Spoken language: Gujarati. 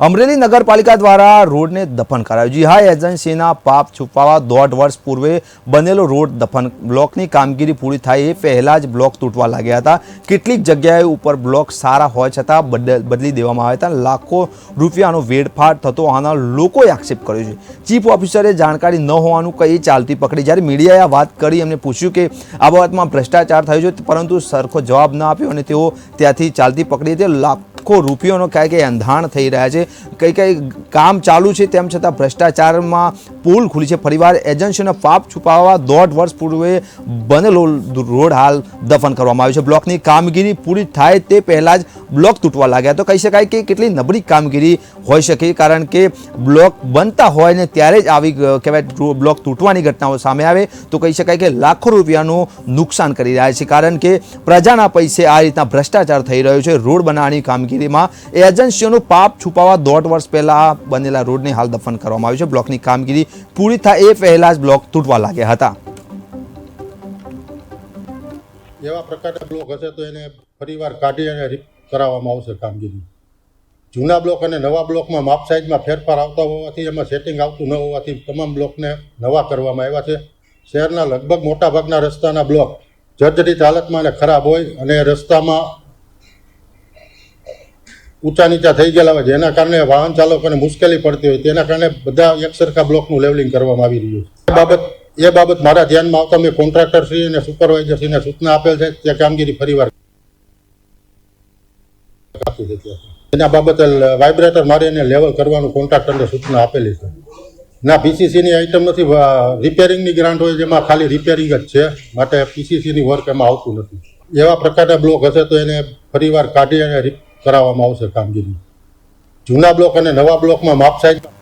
અમરેલી નગરપાલિકા દ્વારા રોડને દફન કરાયો. જી હા એજન્સીના પાપ છુપાવવા દોઢ વર્ષ પૂર્વે બનેલો રોડ દફન. બ્લોકની કામગીરી પૂરી થાય એ પહેલાં જ બ્લોક તૂટવા લાગ્યા હતા. કેટલીક જગ્યાએ ઉપર બ્લોક સારા હોય છતાં બદલ- દેવામાં આવ્યા હતા. લાખો રૂપિયાનો વેડફાટ થતો આના લોકોએ આક્ષેપ કર્યો છે. ચીફ ઓફિસરે જાણકારી ન હોવાનું કંઈ ચાલતી પકડી. જ્યારે મીડિયાએ વાત કરી, એમને પૂછ્યું કે આ બાબતમાં ભ્રષ્ટાચાર થયો છે, પરંતુ સરખો જવાબ ન આપ્યો અને તેઓ ત્યાંથી ચાલતી પકડી તે લાખો રૂપિયાનો ક્યાંય ક્યાંય અંધાણ થઈ રહ્યા છે. કંઈ કંઈ કામ ચાલુ છે તેમ છતાં ભ્રષ્ટાચારમાં પુલ ખુલી છે. પરિવાર એજન્સીનો પાપ છુપાવવા દોઢ વર્ષ પૂર્વે બનેલો રોડ હાલ દફન કરવામાં આવ્યો છે. બ્લોકની કામગીરી પૂરી થાય તે પહેલાં જ બ્લોક તૂટવા લાગ્યા. તો કહી શકાય કે કેટલી નબળી કામગીરી હોઈ શકે, કારણ કે બ્લોક બનતા હોય ને ત્યારે જ આવી કહેવાય, બ્લોક તૂટવાની ઘટનાઓ સામે આવે. તો કહી શકાય કે લાખો રૂપિયાનું નુકસાન કરી રહ્યા છે. કારણ કે પ્રજાના પૈસે આ રીતના ભ્રષ્ટાચાર થઈ રહ્યો છે. રોડ બનાવવાની કામગીરીમાં એજન્સીઓનું પાપ છુપાવવા દોઢ વર્ષ પહેલાં બનેલા રોડને હાલ દફન કરવામાં આવ્યું છે. બ્લોકની કામગીરી પૂરી થાય એ પહેલાં જ બ્લોક તૂટવા લાગ્યા હતા. એવા પ્રકારના બ્લોક હશે તો એને ફરીવાર કાઢી અને કરાવવામાં આવશે કામગીરી. જૂના બ્લોક અને નવા બ્લોકમાં માપ સાઇઝમાં ફેરફાર આવતા હોવાથી એમાં સેટિંગ આવતું ન હોવાથી તમામ બ્લોકને નવા કરવામાં આવ્યા છે. શહેરના લગભગ મોટાભાગના રસ્તાના બ્લોક જર્જરિત હાલતમાં અને ખરાબ હોય અને રસ્તામાં ઊંચા નીચા થઈ ગયેલા હોય, જેના કારણે વાહન ચાલકોને મુશ્કેલી પડતી હોય, તેના કારણે બધા એક સરખા બ્લોકનું લેવલિંગ કરવામાં આવી રહ્યું છે. બાબત એ બાબત મારા ધ્યાનમાં આવતા મેં કોન્ટ્રાક્ટર શ્રી અને સુપરવાઇઝરશ્રીને સૂચના આપેલ છે તે કામગીરી ફરીવાર આપી દીધી એના બાબતે વાઇબ્રેટર મારી એને લેવલ કરવાનું કોન્ટ્રાક્ટરને સૂચના આપેલી છે. ના, પીસીસીની આઇટમ નથી રિપેરિંગની ગ્રાન્ટ હોય જેમાં ખાલી રિપેરિંગ જ છે, માટે પીસીસીની વર્ક એમાં આવતું નથી. એવા પ્રકારના બ્લોક હશે તો એને ફરીવાર કાઢી અને કરાવવામાં આવશે કામગીરી. જૂના બ્લોક અને નવા બ્લોકમાં માપસાઈ